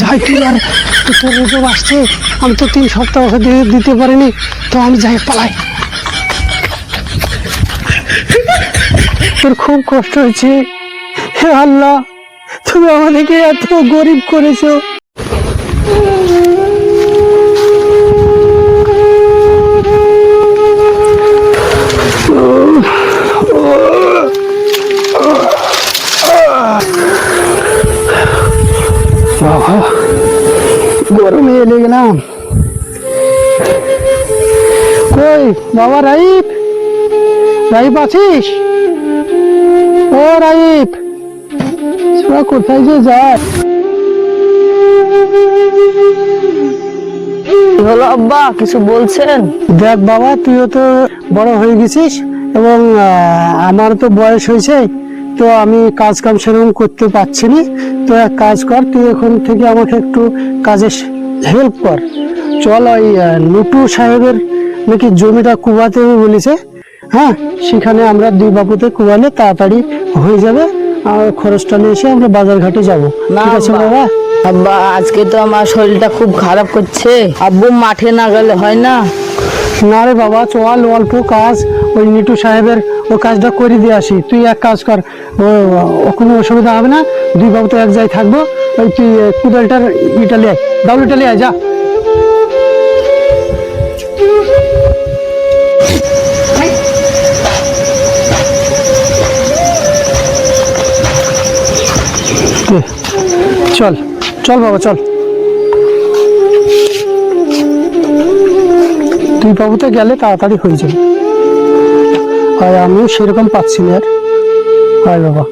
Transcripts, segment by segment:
যাই তুই আর তোর রোজব আসছে। আমি তো তিন সপ্তাহ দিতে পারিনি তো আমি যাই পালাই। তোর খুব কষ্ট হয়েছে। হে আল্লাহ তুমি আমাদেরকে এত গরিব করেছ। গরমে এলে গেলাম। কই বাবা রাইপ রাইপ আছিস? ও রাইপ তোরা কোথায় যে যায়? হলো আব্বা কিছু বলছেন? দেখ বাবা তুইও তো বড় হয়ে গেছিস এবং আমার তো বয়স হয়েছে। তো আমি কাজ কাম সেরকম করতে পারছি না তো এক কাজ কর তুই এখন থেকে আমাকে একটু কাজে হেল্প কর। চল ওই নুটু সাহেবের নাকি জমিটা কুবাতে বলেছে। হ্যাঁ সেখানে আমরা দুই বাবুতে কুবালে তাড়াতাড়ি হয়ে যাবে। আর খরচটা নিয়ে এসে আমরা বাজার ঘাটে যাব ঠিক আছে বাবা? আব্বা আজকে তো আমার শরীরটা খুব খারাপ করছে। আব্বু মাঠে না গেলে হয় না? না রে বাবা, চল, অল্প কাজ। ওই নিটু সাহেবের ও কাজটা করে দিয়ে আসি। তুই এক কাজ কর কোনো অসুবিধা হবে না। দুই বাবু তো এক জায়গায় থাকব। ওই তুই কুদালটার ইটালি আয় ডাবল ইটালি আয়, যা। চল চল বাবা, চল। দুই বাবুতে গেলে তাড়াতাড়ি হয়ে যাবে। আর আমিও সেরকম পাচ্ছি না আর। বাবা।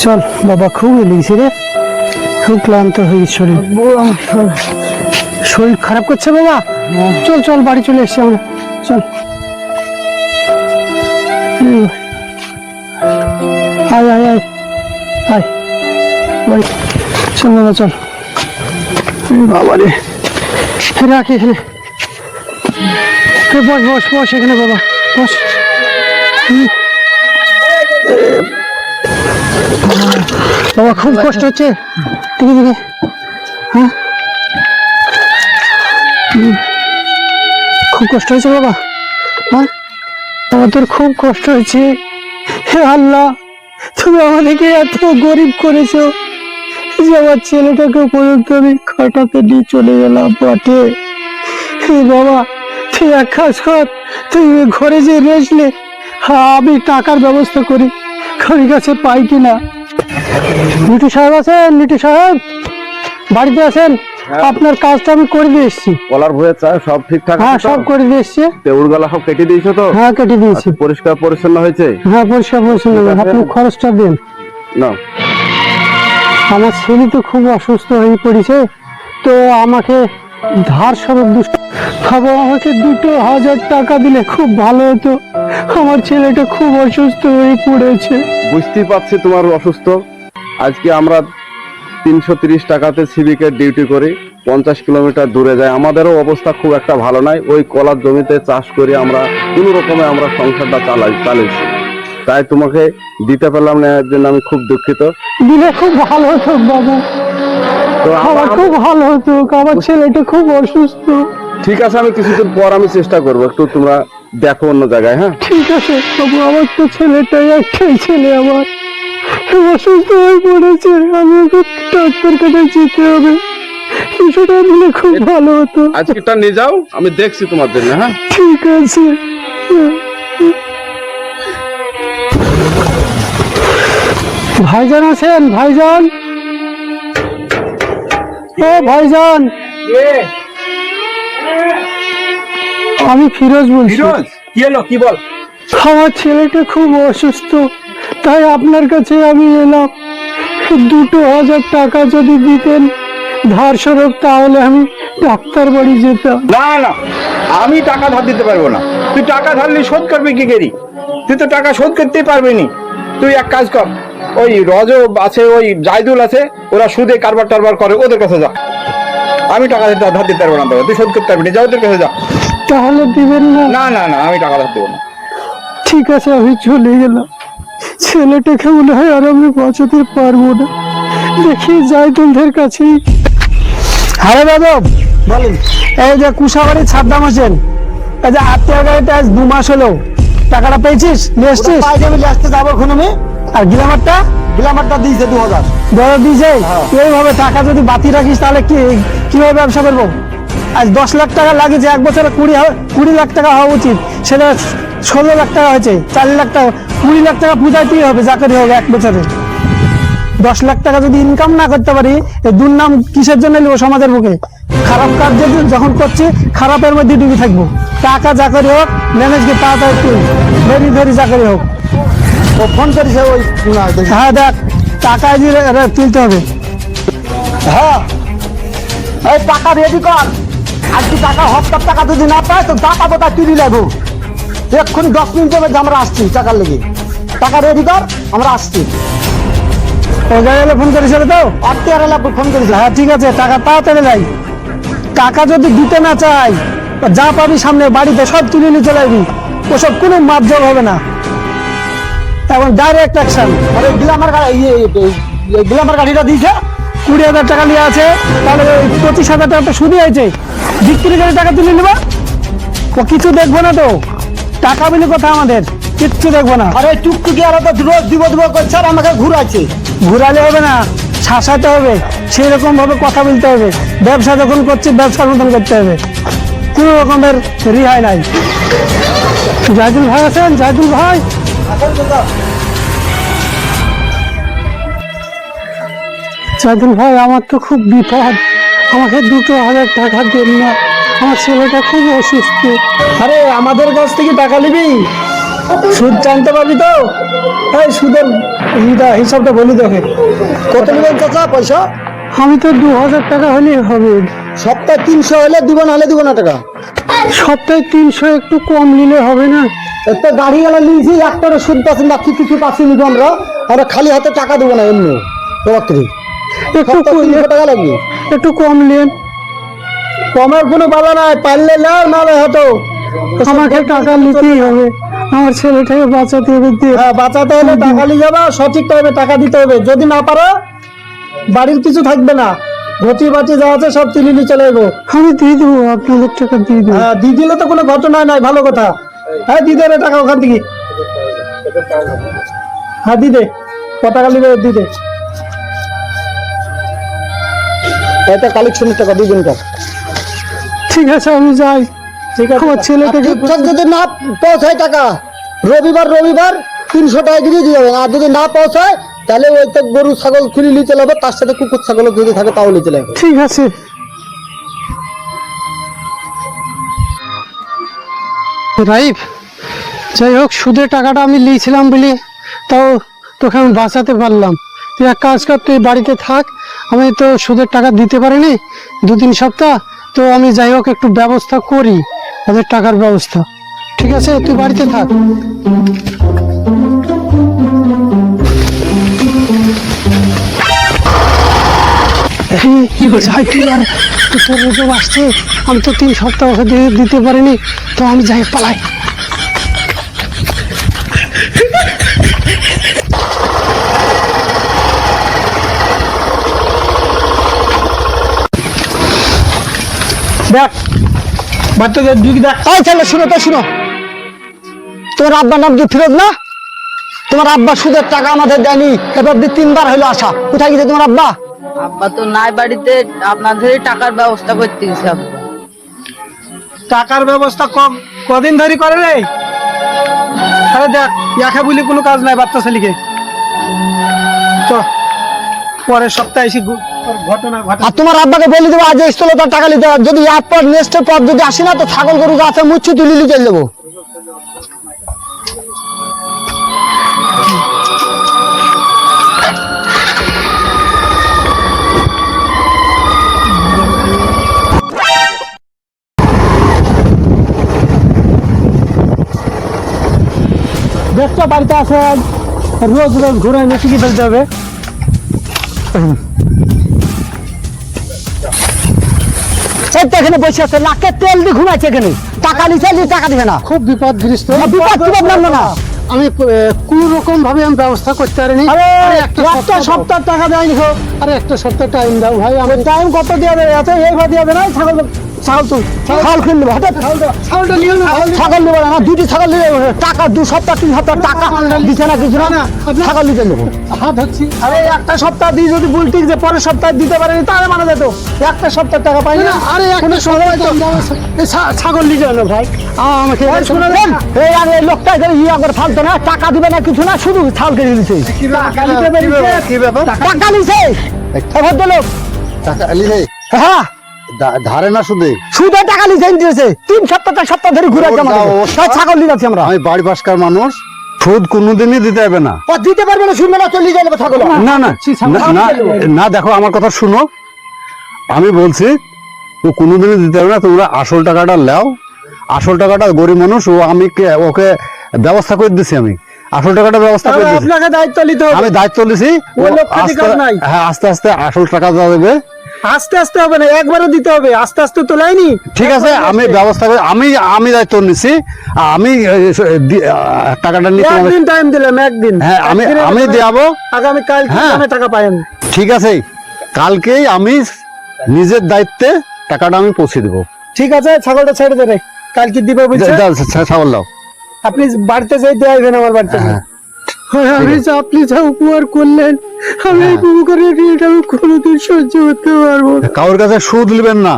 চল, বাবা খুব এলিয়েছি রে। খুব ক্লান্ত হয়ে শরীর। শরীর- খারাপ করছে বাবা? চল চল, বাড়ি চলে এসছি আমরা। চল। আয় আয় আয়। আয়। বাড়ি। চল, বাবা, চল। বাবা রে এখানে বস বস বস এখানে, বাবা, বস। বাবা খুব কষ্ট হচ্ছে। হ্যাঁ খুব কষ্ট হয়েছে, বাবা। হ্যাঁ বাবা, তোর খুব কষ্ট হয়েছে। হে আল্লাহ, তুমি আমাদেরকে এত গরিব করেছ। যে আমার ছেলেটাকে পর্যন্ত আমি খাটাতে নিয়ে চলে গেলাম হে বাবা তুই এক কাজ কর তুই ঘরে যে রেসলে হ্যাঁ আমি টাকার ব্যবস্থা করি। কারি কাছে পাই কিনা? লিটু সাহেব আছেন? লিটু সাহেব? বাড়িতে আছেন? আপনার কাজটা আমি করে দিয়ে এসেছি। কলার ভয়ে সব ঠিকঠাক হ্যাঁ সব করে দিয়ে এসছি। তেউর গলা সব কেটে দিয়েছ তো? হ্যাঁ কেটে দিয়েছি। আচ্ছা, পরিষ্কার পরিচ্ছন্ন হয়েছে? হ্যাঁ পরিষ্কার পরিচ্ছন্ন আপনি খরচটা দিন। না আমার ছেলে তো খুব অসুস্থ হয়ে পড়েছে, তো আমাকে ধার স্বরূপ দুষ্ট বাবা আমাকে দুটো হাজার টাকা দিলে খুব ভালো হতো। আমার ছেলেটা খুব অসুস্থ হয়ে পড়েছে। বুঝতেই পারছি তোমার অসুস্থ। আজকে আমরা তিনশো তিরিশ টাকাতে সিভিকের ডিউটি করি, পঞ্চাশ কিলোমিটার দূরে যায়। আমাদেরও অবস্থা খুব একটা ভালো নয় ওই কলার জমিতে চাষ করে আমরা কোনো রকমে আমরা সংসারটা চালাই চালিয়েছি তাই তোমাকে দিতে পারলাম না এর জন্য আমি খুব দুঃখিত। দিলে খুব ভালো হতো বাবা। তো আমার খুব ভালো হতো আমার ছেলেটা খুব অসুস্থ। ঠিক আছে আমি কিছুদিন পর আমি চেষ্টা করব একটু তোমরা দেখো অন্য জায়গায় হ্যাঁ? ঠিক আছে বাবু আমার তো ছেলেটাই একটাই ছেলে আমার। অসুস্থ হয়ে পড়েছে আমি ওকে ডাক্তার কাছে যেতে হবে। কিছুটা দিলে খুব ভালো হতো। আজকেটা নিয়ে যাও আমি দেখছি তোমার জন্য হ্যাঁ? ঠিক আছে। ভাইজান আছেন ভাইজান? ও ভাইজান আমি ফিরোজ বলছি। ফিরোজ কি হলো কি বল? আমার ছেলেটা খুব অসুস্থ তাই আপনার কাছে আমি এলাম। দুটো হাজার টাকা যদি দিতেন ধার স্বরূপ তাহলে আমি ডাক্তার বাড়ি যেতাম। না না আমি টাকা ধার দিতে পারব না। তুই টাকা ধারলে শোধ করবি কি করি? তুই তো টাকা শোধ করতেই পারবি নি। তুই এক কাজ কর ওই রজব আছে ওই জাইদুল আছে ওরা সুদে কারবার টারবার করে ওদের কাছে যা। আমি টাকা ধার ধার দিতে পারব না তোকে। তুই শোধ করতে পারবি না যা ওদের কাছে যা। তাহলে দিবেন না? না না না আমি টাকা ধার দেবো না। ঠিক আছে আমি চলে গেলাম। ছেলেটাকে মনে হয় আর আমি বাঁচাতে পারব না। দেখি জাইদুলদের কাছেই। হ্যালো দাদু বলেন। এই যে কুশাবাড়ি ছাদ্দাম আছেন এই যে আত্মীয় গাড়িটা আজ দু মাস হলো। টাকাটা পেয়েছিস? নিয়ে এসছিস? আমি আসতে যাব এখন আমি। আর গ্লামারটা? গ্লামারটা দিয়েছে দু হাজার বড় দিয়েছে এইভাবে টাকা যদি বাতি রাখিস তাহলে কি কীভাবে ব্যবসা করব? আজ দশ লাখ টাকা লাগিয়েছে এক বছরে কুড়ি কুড়ি লাখ টাকা হওয়া উচিত। সেটা ষোলো লাখ টাকা হয়েছে চার লাখ টাকা কুড়ি লাখ টাকা পূজাতেই হবে? চাকরি হবে এক বছরে। দশ লাখ টাকা যদি ইনকাম না করতে পারি দুর্নাম কিসের জন্য নেব সমাজের বুকে? খারাপ কাজ যদি যখন করছি খারাপের মধ্যে ডুবে থাকব। টাকা চাকরি হোক ম্যানেজ কি তাড়াতাড়ি ভেরি ভেরি চাকরি হোক। ও ফোন করেছে ওই হ্যাঁ দেখ টাকা যে রে- তুলতে হবে। হ্যাঁ। এই টাকা রেডি কর। টাকা হপ্তার টাকা যদি না পায় তো তুলি লাগবো। এক্ষুনি দশ মিনিটের মধ্যে আমরা আসছি টাকার লেগে। টাকা রেডি কর আমরা আসছি। ফোন করেছিল তো? ফোন করেছে হ্যাঁ ঠিক আছে টাকা তাড়াতাড়ি যাই। টাকা যদি দিতে না চাই যা পাবি সামনে বাড়িতে সব তুলে নিয়ে চলে যাবি ওসব কোনো মাপজোগ হবে না। এখন ডাইরেক্ট অ্যাকশন আরে গ্লামার গ্লামার গাড়িটা দিয়েছে কুড়ি হাজার টাকা নিয়ে আছে তাহলে পঁচিশ হাজার টাকা তো সুদই হয়েছে বিক্রি করে টাকা তুলে নেবা? ও কিছু দেখব না তো। টাকা বিলি কথা আমাদের কিচ্ছু দেখব না। আরে টুকটুকি আর তো রোজ দিব দিব করছে আর আমাকে ঘুরাচ্ছে। ঘুরালে হবে না শাসাতে হবে সেই রকম ভাবে কথা বলতে হবে। ব্যবসা যখন করছি ব্যবসার মতন করতে হবে। কোনো রকমের রিহাই নাই। জাহিদুল ভাই আছেন? জাহিদুল ভাই? জাহিদুল ভাই আমার তো খুব বিপদ। আমাকে দুটো হাজার টাকা দেন না আমার ছেলেটা খুব অসুস্থ। আরে আমাদের কাছ থেকে টাকা নিবি? সুদ জানতে পারবি তো? এই সুদের হিসাবটা বলি তোকে। কত নেবেন চাচা পয়সা? আমি তো দু হাজার টাকা হলেই হবে। সপ্তাহে তিনশো হলে দিব না হলে দিব না টাকা। সপ্তাহে তিনশো একটু কম নিলে হবে না? একটা গাড়ি গেলে নিয়েছি একটারও সুদ পাচ্ছি না কিছু কিছু পাচ্ছি নিব আমরা। আমরা খালি হাতে টাকা দেবো না এমনি। তোমার একটু টাকা লাগবে। একটু কম নেন কমের কোনো বাধা নাই পারলে নাও নালে হতো। আমাকে টাকা নিতেই হবে। আমার ছেলেটাকে বাঁচাতে হবে হ্যাঁ বাঁচাতে হলে টাকা নিয়ে যাবা সঠিক টাইমে টাকা দিতে হবে। যদি না পারো বাড়ির কিছু থাকবে না। ঘটি বাটি যা আছে সব তুলে নিয়ে চলে যাব। আমি দিয়ে দেবো আপনাদের টাকা দিয়ে দেবো। হ্যাঁ দিয়ে দিলে তো কোনো ঘটনা নাই ভালো কথা। হ্যাঁ দিয়ে দে টাকা ওখান থেকে। হ্যাঁ দিয়ে দে। টাকা নিবে দিয়ে দে। এটা কালেকশনের টাকা দুজন কাজ। ঠিক আছে আমি যাই। ঠিক আছে। আমার ছেলেটাকে ঠিকঠাক যদি না পৌঁছায় টাকা রবিবার রবিবার তিনশো টাকা দিয়ে দিয়ে যাবেন আর যদি না পৌঁছায় তাহলে ওই তো গরু ছাগল খুলে নিয়ে চলে যাবে তার সাথে কুকুর ছাগল যদি থাকে তাও নিয়ে চলে যাবে ঠিক আছে। রাইফ যাই হোক সুদের টাকাটা আমি নিয়েছিলাম বলে তাও তোকে আমি বাঁচাতে পারলাম। তুই এক কাজ কর তুই বাড়িতে থাক আমি তো সুদের টাকা দিতে পারিনি দু তিন সপ্তাহ তো আমি যাই হোক একটু ব্যবস্থা করি ওদের টাকার ব্যবস্থা। ঠিক আছে তুই বাড়িতে থাক। তোর আসছে আমি তো তিন সপ্তাহ ওকে দিতে পারিনি তো আমি যাই পালাই। দেখ বাচ্চাদের দিক দেখ। এই ছেলে শুনো তো শুনো। তোমার আব্বার নাম কি ফিরোজ না? তোমার আব্বা সুদের টাকা আমাদের দেয়নি। এবার দিয়ে তিনবার হলো আসা কোথায় গেছে তোমার আব্বা? আব্বা তো নাই বাড়িতে আপনাদের টাকার ব্যবস্থা করতে গেছে টাকার ব্যবস্থা কম কদিন ধরে করে রে? আরে দেখ ইয়াকে বলি কোনো কাজ নাই বাচ্চা ছেলেকে। চ। পরের সপ্তাহে এসে ঘু- ঘটনা ঘটা আর তোমার আব্বাকে বলে দেবো আজ স্থলে তার টাকা নিতে যদি এক নেক্সটের পর যদি আসি না তো ছাগল গরু যা আছে মুচ্ছু তুলি নিয়ে চলে যাব। দেখছ বাড়িতে আছে রোজ রোজ ঘুরে এনে শিখে ফেলতে হবে? এখানে বসে আছে নাকে তেল দিয়ে ঘুমাইছে এখানে। টাকা নিয়ে টাকা দিবে না। খুব বিপদগ্রস্ত। বিপদ টিপদ নামলো না? আমি কোন রকম ভাবে আমি ব্যবস্থা করতে পারিনি। একটা সপ্তাহ টাকা দেয়নি গো। আরে একটা সপ্তাহ টাইম দাও। ভাই আমি টাইম কত দিয়ে দেবে? এত এইভাবে দিয়ে দেবে না? ছাগল ছাগল ছাগল নেব হঠাৎ ছাগলটা নিয়ে না ছাগল নেব না দুটি ছাগল নিয়ে। টাকা দু সপ্তাহ তিন সপ্তাহ টাকা দিচ্ছে না কিছু না ছাগল নিতে নেব। হাত হচ্ছি আরে একটা সপ্তাহ দিয়ে যদি বুলটিক যে পরের সপ্তাহে দিতে পারেনি তাহলে মানে যেত। একটা সপ্তাহ টাকা পাই না। আরে ছা- ছাগল যাও না ভাই। আমাকে এই শুনে নেন, এই আর লোকটা এখানে ইয়া করে ফালতো না টাকা দিবে না কিছু না শুধু ছাগল কিনে দিচ্ছে। টাকা নিতে নিছে ভদ্রলোক টাকা হ্যাঁ। ধারে না সুদে? টাকা দিয়েছে। তিন সপ্তাহ চার সপ্তাহ ধরে ঘুরে ওটা। ছাগল নিয়ে যাচ্ছি আমরা। আমি বাড়ি পাশকার মানুষ। সুদ কোনোদিনই দিতে হবে না। ও দিতে পারবে না শুনবে না চলে যাবে ছাগল। না না না, না দেখো আমার কথা শুনো। আমি বলছি ও কোনোদিনই দিতে হবে না তোমরা আসল টাকাটা নাও। আসল টাকাটা গরিব মানুষ ও আমি ওকে ব্যবস্থা করে দিছি আমি। আসল টাকাটা ব্যবস্থা করে দিছি। আপনাকে দায়িত্ব নিতে হবে। আমি দায়িত্ব নিছি। হ্যাঁ আস্তে আস্তে আসল টাকা দেবে আস্তে আস্তে হবে না একবারও দিতে হবে আস্তে আস্তে তোলায়নি ঠিক আছে আমি ব্যবস্থা করে আমি আমি দায়িত্ব নিছি আমি টাকাটা নিয়ে একদিন টাইম দিলাম একদিন। হ্যাঁ আমি আমি দেবো আগামী কাল হ্যাঁ। আমি টাকা পাই ঠিক আছে কালকেই আমি নিজের দায়িত্বে টাকাটা আমি পৌঁছে দেবো। ঠিক আছে ছাগলটা ছেড়ে দেবে কালকে দিবে বলছে ছাগল দাও। আপনি বাড়িতে যাই আসবেন আমার বাড়িতে। হ্যাঁ আমি যা আপনি যা উপকার করলেন। আমি এই উপকারের ঋণটা আমি কোনোদিন সহ্য করতে পারব না। কারোর কাছে সুদ নেবেন না।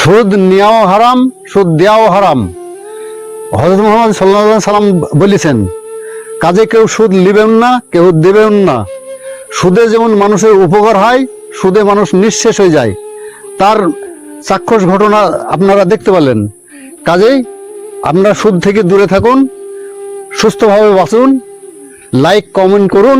সুদ নেওয়াও হারাম সুদ দেওয়াও হারাম। হজরত মোহাম্মদ সাল্লাহ সাল্লাম বলেছেন কাজে কেউ সুদ নেবেন না কেউ দেবেন না। সুদে যেমন মানুষের উপকার হয় সুদে মানুষ নিঃশেষ হয়ে যায়। তার চাক্ষুষ ঘটনা আপনারা দেখতে পেলেন। কাজেই আপনারা সুদ থেকে দূরে থাকুন সুস্থভাবে বাঁচুন। লাইক কমেন্ট করুন।